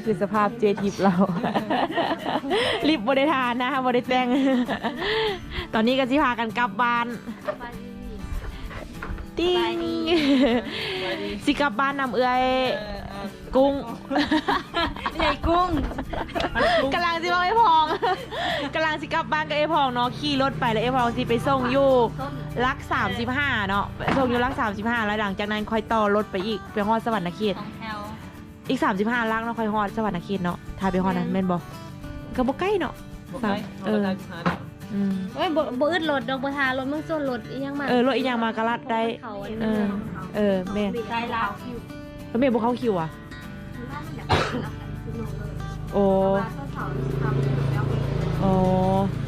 นี่คือสภาพเจทิปเรา รีบบริทานนะบริแต่งตอนนี้ก็สิพากันกลับบ้านติ้งสิกลับบ้านนำเอื้อยกุ้งใหญ่กุ้งกำลังสิบอกไอ้พองกำลังสิกลับบ้านกับไอ้พองเนาะขี่รถไปแล้วไอ้พองสิไปส่งอยู่ลักสามสิบห้าเนาะไปส่งอยู่ลักสามสิบห้าแล้วหลังจากนั้นค่อยต่อรถไปอีกไปฮอดสวรรค์เขตข องแถวอีกสามสิบห้าลักเนาะค่อยฮอดสวรรค์เขตเนาะถ่ายไปฮอดนั้นแม่นบ่ก็บ่ใกล้เนาะบอกได้เอออืม โอ้ยบ่บ่อึดรถดอกบ่ทารถมึงส่วนรถอีหยังมาเออรถอีกอย่างมากะลัดได้ เขาอันเอนี้อ เออแม่ใจเราแล้วแม่บ่เข้าคิวอะ โอ้โอ้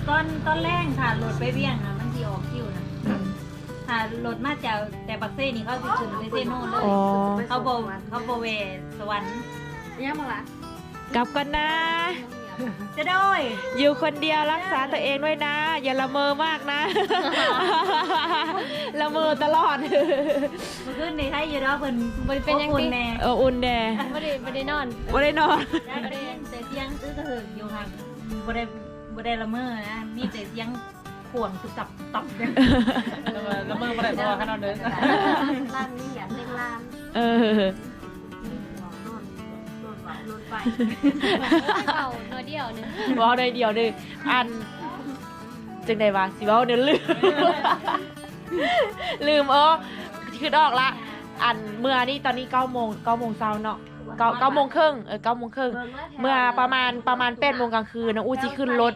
ตอนตอนแรกค่ะรถไปเวียงนะ ค่ะรถมาจากแต่บักเซ่นี่เขาสิขึ้นไปเซโน่เลย อ๋อ เขาโบเขาโบเวสวรรค์ยังมาละกลับกันนะ จะโดยอยู่คนเดียวรักษาตัวเองด้วยนะ อย่าละเมอมากนะ ละเมอตลอด เมื่อคืนในไทยอยู่แล้วเพิ่นเป็นยังไงแน่เอออุ่นแดบ่ได้บ่ได้นอนไม่ได้นอน ได้แต่แต่เสียงซื้อกระหึ่มอยู่ค่ะบ่ได้บ่ได้ละเมอนะมีแต่เสียง ขวงตุบตับตุบตับเนี่ยแล้วมึงมาได้ตัวขนาดนั้นร้านนี้อย่าเล่นร้านเออเขาน้อยเดียวนึงเว้าได้เดียวหนึงอันจังไดวะสิเว้าเดี๋ยวลืม ลืมเออคือออกละ อันเมื่อนี่ตอนนี้เก้าโมงเก้าโมงเช้าเนาะ เก้าเก้าโมงครึ่งเออเก้าโมงครึ่งเมื่อประมาณประมาณแปดโมงกลางคืนนะอู้จิขึ้นรถ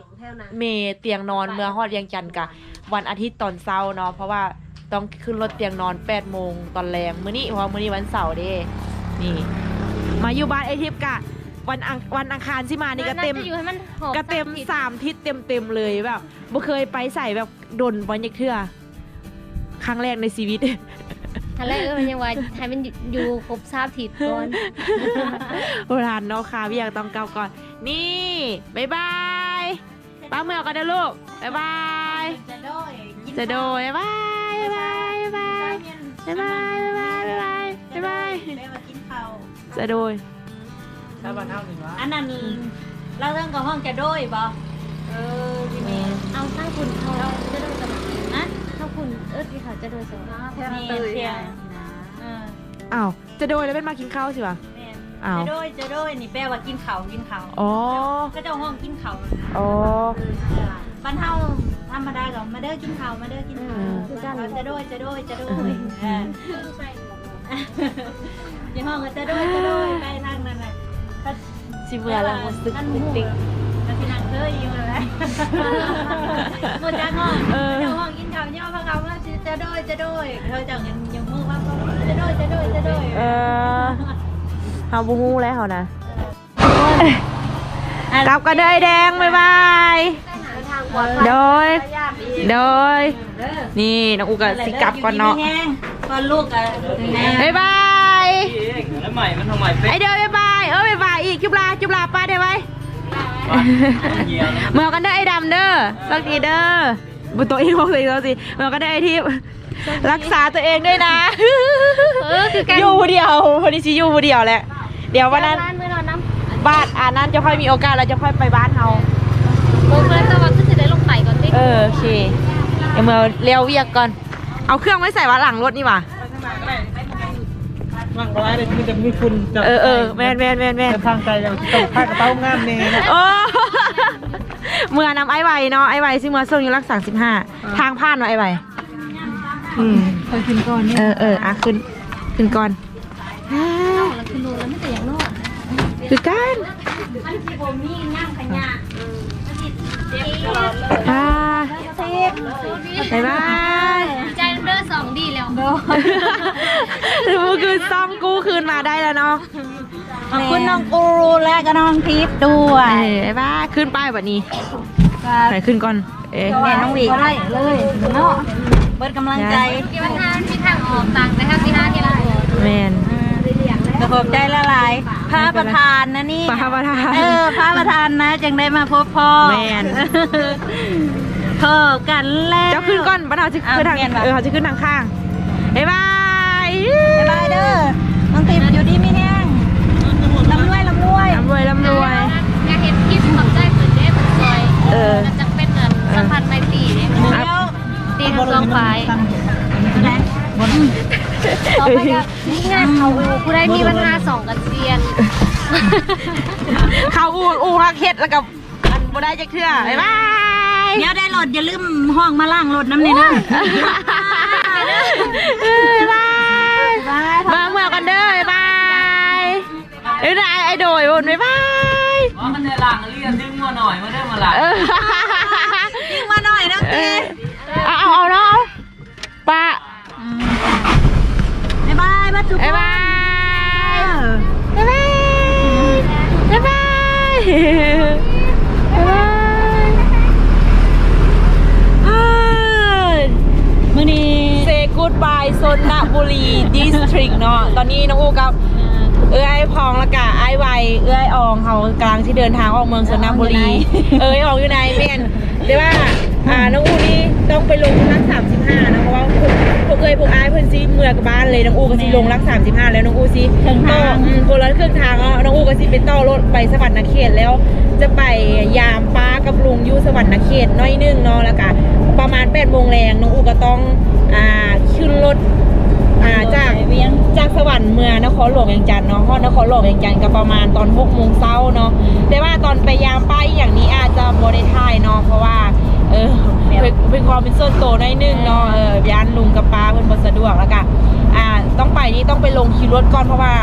เมเตียงนอนเมื่อฮอดเวียงจันทร์กะวันอาทิตย์ตอนเช้าเนาะเพราะว่าต้องขึ้นรถเตียงนอน8ปดโมงตอนแรงมื้อนี้เพราะว่ามื้อนี้วันเสาร์เด้นี่ มาอยู่บ้านไอทิพย์กะวันอังวันอังคารที่มานี่ก็เต็มน่าจะอยู่ให้มันหอบก็เต็มทิศสามทิศเต็มเต็มๆเลยแบบบ่เคยไปใส่แบบดนวันยักเทื่อครั้งแรกในชีวิต อันแรกเออมันยังว่าให้มันอยู่ครบ3ทิศก่อนโบราณเนาะค่ะพี่อยากต้องเกาก่อน นี่บ๊ายบายป้าเมือกันนะลูกบ๊ายบาย จะโดยกินจะโดยบ๊ายบายบ๊ายบายบ๊ายบายบ๊ายบายบ๊ายบายบ๊ายบายบ๊ายบายแม่มากินข้าวจะโดยถ้าบ้านเท่าหนึ่งวะอันนั้นเราเรื่องกับห้องจะโดยบ่เออพี่เมย์เอาข้างคุณเขาจะโดนสมัครนะข้าง คุณเอิ้นที่เขาจะโดนสมัครเมียเสียเอออ้าวจะโดยแล้วเป็นมากินข้าวสิวะแม่อ้าวจะโดยจะโดยนี่แปลว่ากินข้าวกินข้าวอ๋อก็เจ้าห้องกินข้าวอ๋อ บ้านเฮาธรรมดาก็มาเด้อกินข้าวมาเด้อกินข้าวอืมคือกันจะโดยจะโดยจะโดยเออยี่ห้องก็จะโดยจะโดยไปทางนั้นแหละสิเบื่อแล้วรู้สึกท่านติ๊หูกติ๊กแล้ว พี่นางเคยอยู่แล้วหมดจังห้องเออเจ้าห้องกินข้าวเนี่ยพะเขาว่าจะโดยจะโดยเขาเจ้าเงินยังมือว่าจะโดยจะโดยจะโดยเออเฮาบูฮู้แล้วเหรอนะกลับกันเด้อไอ้แดงบ๊ายบายโดยโดยนี่น้องอูกับสิกลับก่อนเนาะก่อนลูกอะแม่บ๊ายบายแล้วใหม่มันทำใหม่เป๊ะไอเด้อบ๊ายบายเออบ๊ายบายอีกจุบลาจุบลาป้าได้ไหม เยียวเมื่อกันเด้อไอ้ดำเด้อสักทีเด้อบุตัวอีกบอกสิตัวสิเมื่อกันเด้อไอ้ทิพย์รักษาตัวเองด้วยนะเออคือการอยู่ผู้เดียวพอดีชิอยู่ผู้เดียวแหละ เดี๋ยววันนั้นร้านมื้อนอนน้ำบ้านอ่านั้นจะค่อยมีโอกาสเราจะค่อยไปบ้านเฮาเบิ่งแล้วแต่ว่าคือสิได้ลงไต่ก่อนติเออโอเคเดี๋ยวเมื่อเลี้ยวเวียกก่อน เอาเครื่องไว้ใส่ว่าหลังรถนี่หว่า มั่งร้ายเลยมีแต่มีฝุ่นจับเออเออแมนแมนแมนแมนจะทางใจอย่างที่ต้องพากระเป๋างามเน่นะโอ้เมื่อนำไอ้ไวเนาะไอ้ไวซึ่งเมื่อส่งอยู่รักสามสิบห้าทางผ่านเนาะไอ้ไวอืมเคยกินก่อนเออเอออะขึ้นขึ้นก่อนอ่าแล้วคือรู้แล้วไม่แต่อย่างนอกคือกันมันสิบ่มีย่างขยะมันสิเจ็บตลอดเลยอ่าเจ็บบ๊ายบายดีใจเด้ อสองดีแล้วมูคือซ่อมกู้คืนมาได้แล้วเนาะขอบคุณน้องกูรูและก็น้องทิพย์ด้วยเอ้ยบ๊ายบายขึ้นป้ายแบบนี้ไหนขึ้นก่อน เอ๊ะแม่น้องหวีได้เลยเนาะเบิดกำลังใจที่วันทานมีทางออกต่างแต่ถ้าที่ห้าที่เราออกแมนกระขอบใจละลายพระประธานนะนี่ปาประธาน เออพระประธานนะ จึงได้มาพบพ่อแม่น เพอกันแล้ว เจ้าขึ้นก้อนบ้าดเราจะขึ้นทางเออเขาจะขึ้นทางข้างบ๊ายบายบ๊ายบายเด้อน้องติมอยู่ดีไม่แห้งลำรวยลำรวย ร่ำรวยร่ำรวยกากเห็นคลิปของใจเหมือนเด้เหมือนซอยเออ มันจะเป็นเหมืนสัมพันไมตีเนี่ยเดี๋ยวตีทางลงไฟต่อไปก็นี่ไงเขาผู้ได้มีปัญหาสองกันเซียน เขาอูอูฮักเฮ็ดแล้วกับอันบ่ได้จักเทื่อบ๊ายบาย เดี๋ยวได้ รถอย่าลืมห้องมาล่างรถน้ำเนี่ยนะบ๊ายบายมาเมื่อกันเด้อบ๊ายบายเอ้ยนายไอโดยบนบ๊ายบายว่ามันในหลังเรียนดึงมาหน่อยมาได้มาหลังเออยิ่งมาหน่อยนะเอเต้อเอาเอาเอาเนาะป้าบ๊ายบายบ้านทุกคบ๊ายนบายบ๊ายบายบ๊ายบายบ๊ายบายเอ้ย มื้อนี้ เซกู ดบายโซนนบุรีดิสทริกเนาะตอนนี้น้องอูกับเอ้ยไอ้พองและกะไอ้ไวเอ้ยอองเขากำลังที่เดินทางออกเมืองสนบุรี เอ้ยอองอยู่ในเมนเดี๋ยวว่าอ่าน้องอูนี่ต้องไปลงรักสามสิบห้านะเพราะว่าพวกพวกเอ้ยพวกอ้ายเพิ่นซีเมืองกับบ้านเลยน้องอูก็ซีลงรักสามสิบห้าแล้วน้องอูซีต่ออืมคนละเครื่องทางเนาะน้องอูก็ซีไปต่อรถไปสวรรค์เขตแล้ว จะไปยามป้ากับลุงอยู่สวรรค์เขตน้อยนึงเนาะแล้วก็ประมาณแปดโมงแรงน้องอูก็ต้อง อ่าขึ้นรถอ่าจากเวียงจากสวรรค์เมืองนครหลวงเวียงจันทน์เนาะฮอดนครหลวงเวียงจันทน์ก็ประมาณตอน6โมงเช้าเนาะแต่ว่าตอนไปยามป้ายอย่างนี้อาจจะบ่ได้ถ่ายเนาะเพราะว่าเออเป็นเป็นความเป็นส่วนตัวหน้อยนึงเนาะเออยานลุงกับป้าเพิ่นบ่สะดวกแล้วก็ อ่าต้องไปนี่ต้องไปลงคิวรถก่อนเพราะว่า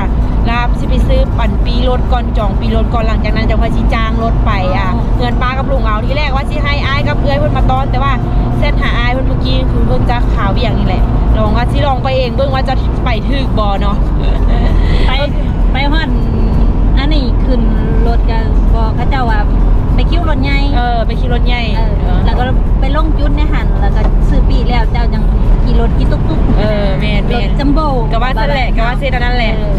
ลาบสิไปซื้อปั่นปีรถก่อนจองปีรถก่อนหลังจากนั้นจะค่อยสิจ้างรถไปอะเงินป้ากับลุงเอาที่แรกว่าสิให้อ้ายกับเอื้อยเพิ่นมาต้อน แต่ว่าเส้นหาอ้ายเพิ่นเมื่อกี้คือเพิ่นจะข่าวเวียงนี่แหละลองว่าสิลองไปเองเบิ่งว่าจะไปถึกบ่เนาะไปไปฮอดอันนี้ขึ้นรถกันบอกเขาเจ้าว่าไปคิ้วรถใหญ่เออไปขี่รถใหญ่เออแล้วก็ไปลงจุดในหันแล้วก็ซื้อปีแล้วเจ้าจังขี่ รถขี่ตุ๊กตุ๊กเออแม่นรแม่ถนจัมโบ้ก็ว่าซั่นแหละก็ว่าสิเท่านั้นแหละเออ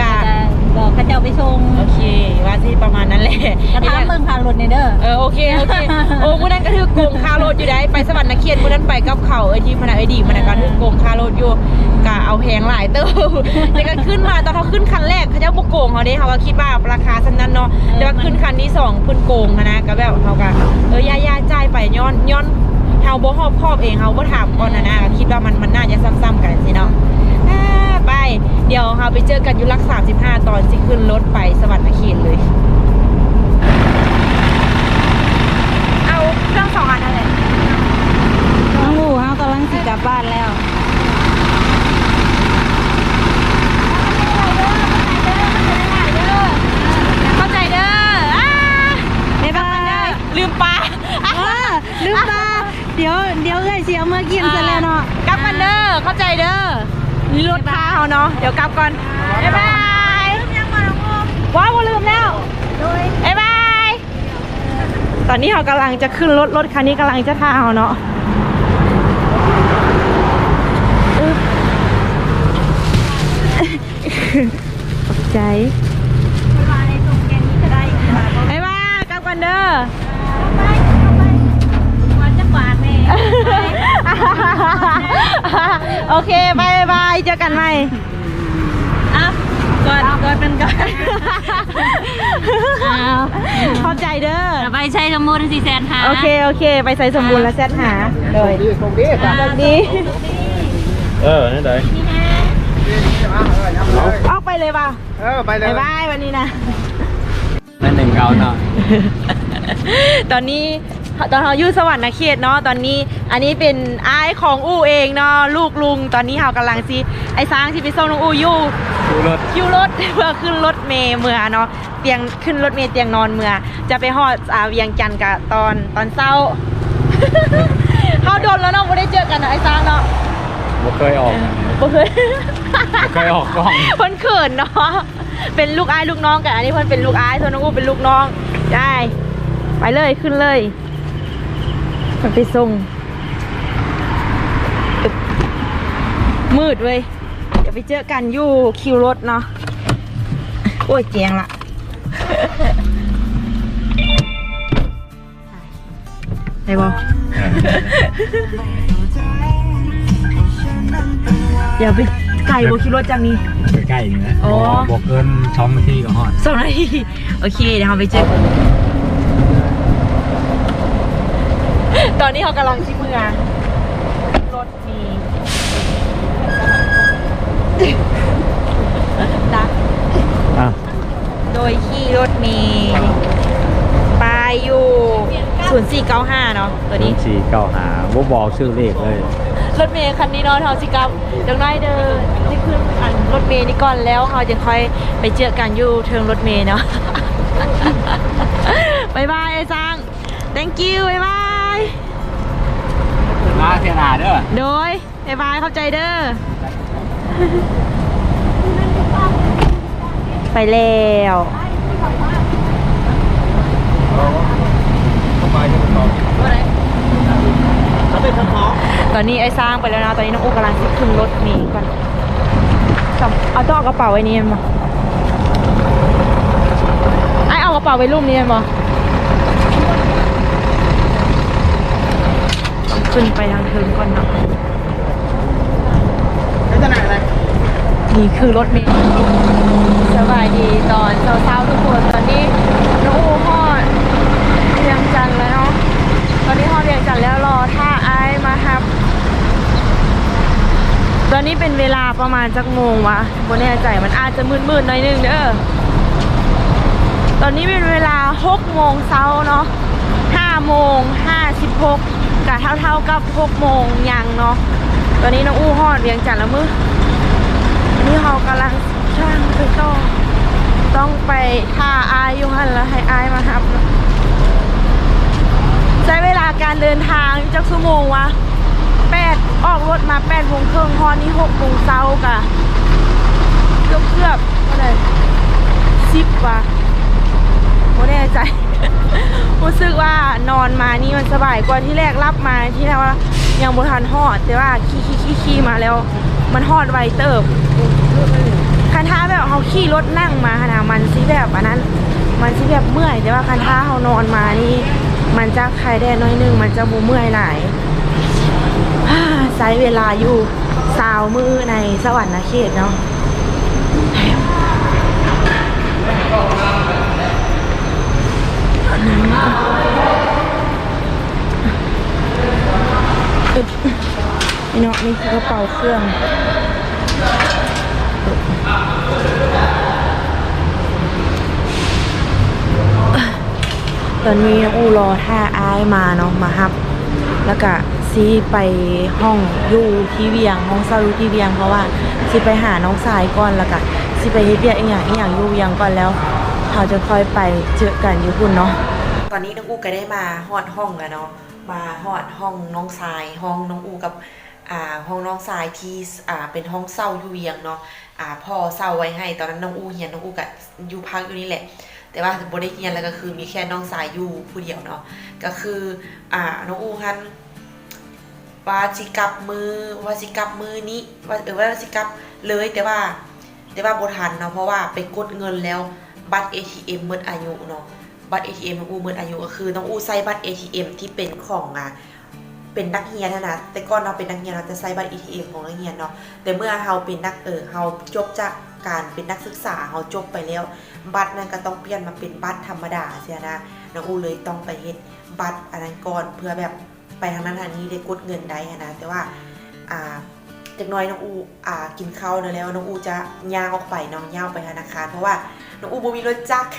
กะก็บอกเขาเจ้าไปส่งโอเค ว่าสิประมาณนั้นแหละ กระทำเบิ่งผ่านรถในเด้อ เออโอเคโอเคโอ้มื้อนั้นก็ถือโกงค่ารถอยู่ได้ไปสวรรค์นครมื้อนั้นไปกับเขาเอ้ยที่พนักไอ้ดีมันนก็ถือโกงค่ารถอยู่กะเอาแพงหลายเติบแต่ก็ขึ้นมาตอนเขาขึ้นคันแรกเขาเจ้าบ่โกงเขาเด้เขาก็คิดว่าราคาซั่นนั้นเนาะแต่ว่าขึ้นคันที่สองเพิ่นโกงหั้นนะก็แบบเขาก็เออย่าๆจ่ายไปย้อนย้อน เฮาบ่รอบคอบเองเฮาบ่ถามก่อนนะนะก็คิดว่ามันมันน่าจะซ้ำๆกันสิเนาะอ่าไป เดี๋ยวเราไปเจอกันอยู่รัก35ตอนสิขึ้นรถไปสวรรค์เขตเลย เอาเครื่องสองอันนั่นแหละน้องหมูเฮากำลังสิกลับบ้านแล้ว เข้าใจเด้ออ่า บ๊ายบาย ลืมปลา ลืมตา เดี๋ยวเดี๋ยวเอ้ยเสียเมื่อกี้ซะแล้วเนาะกลับกันเด้อเข้าใจเด้อนี่รถพาเขาเนาะเดี๋ยวกลับก่อนบ๊ายบายว้าวบ่ลืมแล้วบ๊ายบายตอนนี้เขากำลังจะขึ้นรถรถคันนี้กำลังจะพาเขาเนาะตกใจบ๊ายบายกลับกันเด้อ โอเคบายบายเจอกันใหม่อ้าวกอดกอดเป็นกอดอ้าวขอบใจเด้อไปใช้สมุนสี่แสนหาโอเคโอเค ไปใส่สมบูรณ์แล้วแซดหาเลยดีส่งดีสวัสดีเออนั่นเลยออกไปเลยป่ะเออไปเลยบายบายวันนี้นะนั่นหนึ่งเอาหน่อยตอนนี้ ตอนเราอยู่สวรรค์เขตเนาะตอนนี้อันนี้เป็นอ้ายของอู้เองเนาะลูกลุงตอนนี้เรากำลังซีไอ้สร้างที่ไปส่งน้องอู้อยู่ดูรถคิวรถเพื่อขึ้นรถเมย์เมื่อเนาะเตียงขึ้นรถเมย์เตียงนอนเมื่อ จะไปฮอดอาเวียงจันทร์กะตอนตอนเช้าเขาโดนแล้วเนาะไม่ได้เจอกันนะไอ้สร้างเนาะบ่เคยออกบ่เคยบ่เคยออกกล้องเพิ่นเขินเนาะเป็นลูกอ้ายลูกน้องกันอันนี้เพิ่นเป็นลูกอ้ายส่วนน้องอู้เป็นลูกน้องได้ไปเลยขึ้นเลย มันไปส่งอึ๊บมืดเว้ย เดี๋ยวไปเจอกันอยู่คิวรถเนาะ โอ้ยเจียงละได้บ่เดี๋ยวไปไก่บ่คิวรถจังนี้ใกล้ๆนี่นะอ๋อบอกเกินช่องนาทีก็ฮอดสองนาทีโอเค เดี๋ยวเราไปเจอกัน ตอนนี้เขากำลังที่เมืองรถมีดักโดยที่รถมีป้ายอยู่0495 เนาะตัวนี้ สี่เก้าหาบอกชื่อเลขเลย รถเมย์คันนี้เนาะเฮาสิกลับจังได้เดินที่ขึ้นอันรถเมย์นี่ก่อนแล้วเฮาจะค่อยไปเจอกันอยู่เทิงรถเมย์เนาะ บายบายไอ้จัง thank you บายบาย มาเสียหนาเด้อ โดยบ๊ายบายเข้าใจเด้อ ไปแล้วตอนนี้ไอ้สร้างไปแล้วนะ ตอนนี้น้องอูกำลังขึ้นรถเมีก่อนเอาต้องเอากระเป๋าไว้นี่มั้งไอ้เอากระเป๋าไว้รูปนี้มั้ง ต้องขึ้นไปทางเทิงก่อนเนาะนี่คือรถเมล์สบายดีตอนเช้าๆทุกคนตอนนี้น้องอูฮอดเวียงจันทร์แล้วเนาะตอนนี้ฮอดเวียงจันทร์แล้วรอท่าไอายมาครับ ตอนนี้เป็นเวลาประมาณจักโมงวะบนแน่ใจมันอาจจะมืดๆหน่อยนึงเด้อตอนนี้เป็นเวลา6โมงเช้าเนาะ5โมง56 กะเท่าๆกับ6โมงยังเนาะตอนนี้น้องอู้ฮอดเวียงจันทร์แล้วมืออันนี้เรากำลังช่างไปต่อต้องไปท่าอายอยู่หันแล้วให้อายมาครับใช้เวลาการเดินทางจักชั่วโมงวะแปดออกรถมาแปดโมงครึ่งฮอนนี่หกโมงเช้ากะเกือบเกือบอะไรสิบวะไม่แน่ใจ รู้สึกว่านอนมานี่มันสบายกว่าที่แรกรับมาที่แรกว่ายังบทันฮอด แต่ว่าขี่ขี่ขี่ขี่มาแล้ว มันฮอดไวเติบคันท้าแบบเขาขี่รถนั่งมาขนาดมันสิแบบอันนั้น มันสิแบบเมื่อย แต่ว่าคันท้าเขานอนมานี่มันจะใครได้น้อยนึงมันจะบูเมื่อยหลายฮ่าใช้เวลาอยู่สาวมือในสวรรค์นเขตเนาะ อึดนี่เนาะนี่คือกระเป๋าเครื่องตอนนี้องอูรอท่าอ้ายมาเนาะมาฮับ แล้วก็ซีไปห้องอยู่ที่เวียงห้องเศร้าอยู่ที่เวียงเพราะว่าซีไปหาน้องสายก่อนแล้วก็ซีไปเฮ็ดเวียกอีกอย่างอีกอย่างอยู่เวียงก่อนแล้วเขาจะค่อยไปเจอกันอยู่พุ่นเนาะ อนนี้น้องอูก็ได้มาฮอดห้องกันเนาะมาฮอดห้องน้องสาย ห้องน้องอูกับอ่าห้องน้องสายที่อ่าเป็นห้องเศร้าอยู่เวียงเนาะอ่าพ่อเศร้าไว้ให้ ตอนนั้นน้องอูเฮียนน้องอูก็อยู่พักอยู่นี่แหละ แต่ว่าบ่ได้เรียนแล้วก็คือมีแค่น้องสายอยู่ผู้เดียวเนาะก็คืออ่าน้องอูฮันว่าสิกลับมือว่าสิกลับมือนี้ว่าเออว่าสิกลับเลยแต่ว่า แต่ว่าบ่ทันเนาะเพราะว่าไปกดเงินแล้วบัตร ATM หมดอายุเนาะ บัตร ATM น้องอูหมดอายุก็คือน้องอูใช้บัตร ATM ที่เป็นของอะเป็นนักเรียนนะนะแต่ก่อนเราเป็นนักเรียนเราจะใช้บัตร ATM ของนักเรียนเนาะแต่เมื่อเราเป็นนักเออเราจบจากการเป็นนักศึกษาเราจบไปแล้ว บัตรนั้นก็ต้องเปลี่ยนมาเป็นบัตรธรรมดาเสียนะน้องอูเลยต้องไปเฮ็ดบัตรอันนั้นก่อนเพื่อแบบไปทางนั้นทางนี้ได้กดเงินได้หั้นนะแต่ว่าอ่า จากน้อยน้องอูอ่ากินข้าวแล้วน้องอูจะย่างออกไปน้องย่างไปธนาคารเพราะว่าน้องอูบ่มีรถจักร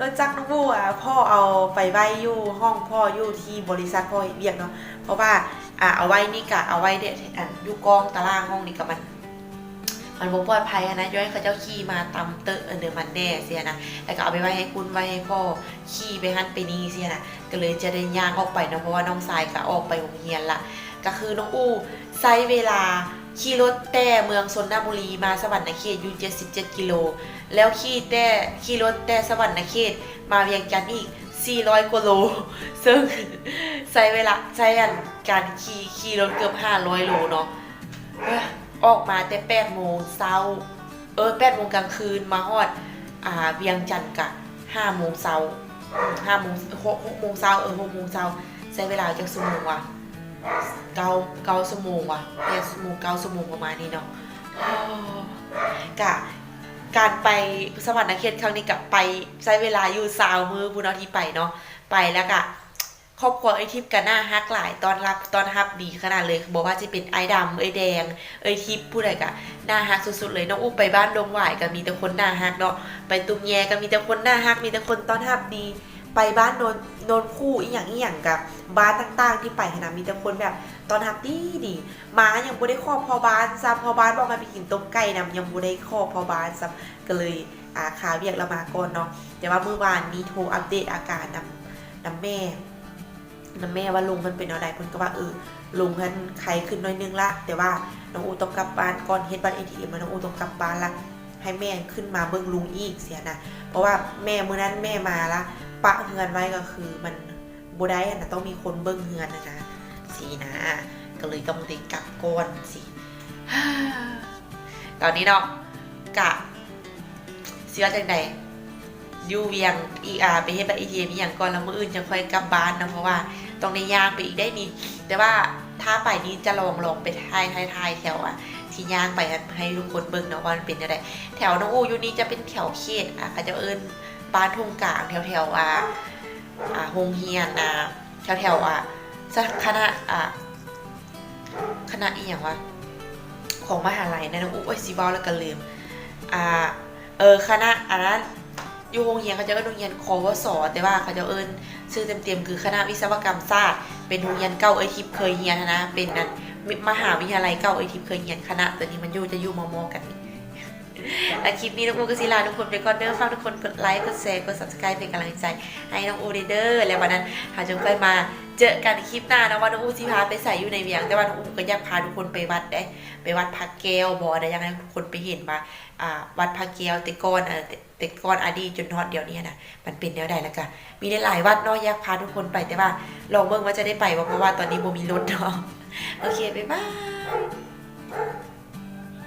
รถจักรน้องอูอะพ่อเอาไปไว้อยู่ห้องพ่ออยู่ที่บริษัทพ่อเฮ็ดเวียกเนาะเพราะว่าอ่าเอาไว้นี่กะเอาไว้เด็ดอะยู่กองตารางห้องนี่ก็มันมันบ่ปลอดภัยนะย้อยเขาเจ้าขี่มาตำเตอะเออเดี๋ยวมันแน่เสียนะแล้วก็เอาไปไว้ให้คุณไว้ให้พ่อขี่ไปหันไปนี่เสียนะก็เลยจะได้ย่างออกไปเนาะเพราะว่าน้องสายก็ออกไปโรงเรียนละก็คือน้องอูใช้เวลา ขี่รถแต่เมืองชนบุรีมาสวรรณเขตอยู่77กิโล แล้วขี่แต่ขี่รถแต่สวรรณเขตมาเวียงจันทน์อีก 400กว่าโล ซึ่งใช้เวลาใช้อันการขี่ขี่รถเกือบ 500โลเนาะออกมาแต่แปดโมงเช้าเออแปดโมงกลางคืนมาฮอดอ่าเวียงจันทน์กะห้าโมงเช้าห้าโมงหกโมงเช้าเออหกโมงเช้าใช้เวลาจักชั่วโมงวะ เกาเกาชั่วโมงวะแปดชั่วโมงเกาชั่วโมงประมาณนี้เนาะกะการไปสวรรค์เขตครั้งนี้กับไปใช้เวลาอยู่สาวมือบุญเอาที่ไปเนาะไปแล้วกะครอบครัวไอทิพย์กันหน้าฮักหลายตอนรับตอนรับดีขนาดเลย บอกว่าจะเป็นไอ้ดำไอแดงไอทิพย์ผู้ใดกะหน้าฮักสุดๆเลยน้องอุ้มไปบ้านดงหวายก็มีแต่คนหน้าฮักเนาะไปตุ้มแยก็มีแต่คนหน้าฮักมีแต่คนตอนรับดี ไปบ้านโนนโนนคู่อีหยังอีหยังกับบ้านต่างๆ ที่ไปขนาดมีแต่คนแบบตอนทับดีดีมายังบ่ได้ครอบพอบ้านซ้ำพอบ้านบอกมาไปกินต้มไก่นำยังบ่ได้ครอบพอบ้านซ้ำก็เลยอาขาเวียกเรามาก่อนเนาะแต่ว่าเมื่อวานนี้โทรอัปเดตอาการนำนำแม่นำแม่ว่าลุงมันเป็นอะไรเพิ่นก็ว่าเออลุงมันไข้ขึ้นน้อยนึงละแต่ว่าน้องอูต้องกลับบ้านก่อนเฮ็ดบัตร ATM มน้องอูต้องกลับบ้านละให้แม่ขึ้นมาเบิ่งลุงอีกเสียนะเพราะว่าแม่เมื้อนั้นแม่มาละ ปะเฮือนไว้ก็คือมันบ่ได้อะนต้องมีคนเบิ่งเฮือนนะนะสินะก็เลยต้องได้กลับก่อนสิตอนนี้เนาะกะเสียจังไดยูเวียงอีอาไปเฮ็ดบัตร ATM อีหยังก่อนแล้วมืออื่นจะค่อยกลับบ้านนะเพราะว่าต้องได้ย่างไปอีกได้นี่แต่ว่าถ้าไปนี้จะลองลองไปทายทายทายแถวอะที่ย่างไปให้ทุกคนเบิ่งเนาะว่ามันเป็นยังไงแถวน้องอูอยู่นี่จะเป็นแถวเขตอะเขาจะเอิ้น บ้านทุ่งกลางแถวแถวๆอะอ่าโรงเรียนนะแถวแถวๆอะสถคณะอะคณะอีหยังวะของมหาลัยนะน้องอูโอ้ยสิเว้าแล้วก็ลืมอ่าเออคณะอันนั้นอยู่โรงเรียนเขาจะเอิ้นโรงเรียนคอวสอแต่ว่าเขาจะเอิ้นชื่อเต็มๆคือคณะวิศวกรรมศาสตร์เป็นโรงเรียนเก่าเอทิพเคยเรียนนะเป็นนั้นมหาวิทยาลัยเก่าไอทิพเคยเรียนคณะตัวนี้มันอยู่จะอยู่มอมอกัน คลิปนี้น้องอูก็สิลาทุกคนไปก่อนเด้อฝากทุกคนกดไลค์ กดแชร์ กด subscribe เป็นกำลังใจ ให้น้องอูเด้อแล้ววันนั้นหาจงค่อยมาเจอกันคลิปหน้านะว่าน้องอูสิพาไปใส่อยู่ในเวียง แต่ว่าน้องอูก็อยากพาทุกคนไปวัดได้ ไปวัดพระแก้วบ่ได้อยากให้ทุกคนไปเห็นว่าอ่าวัดพระแก้วแต่ก่อนเออแต่ก่อนอดีตจนฮอดเดี๋ยวนี้นะมันเป็นแนวใดแล้วก็มีได้หลายวัดเนาะอยากพาทุกคนไปแต่ว่าลองเบิ่งว่าจะได้ไปบ่เพราะว่าตอนนี้บ่มีรถเนาะโอเคบ๊ายบาย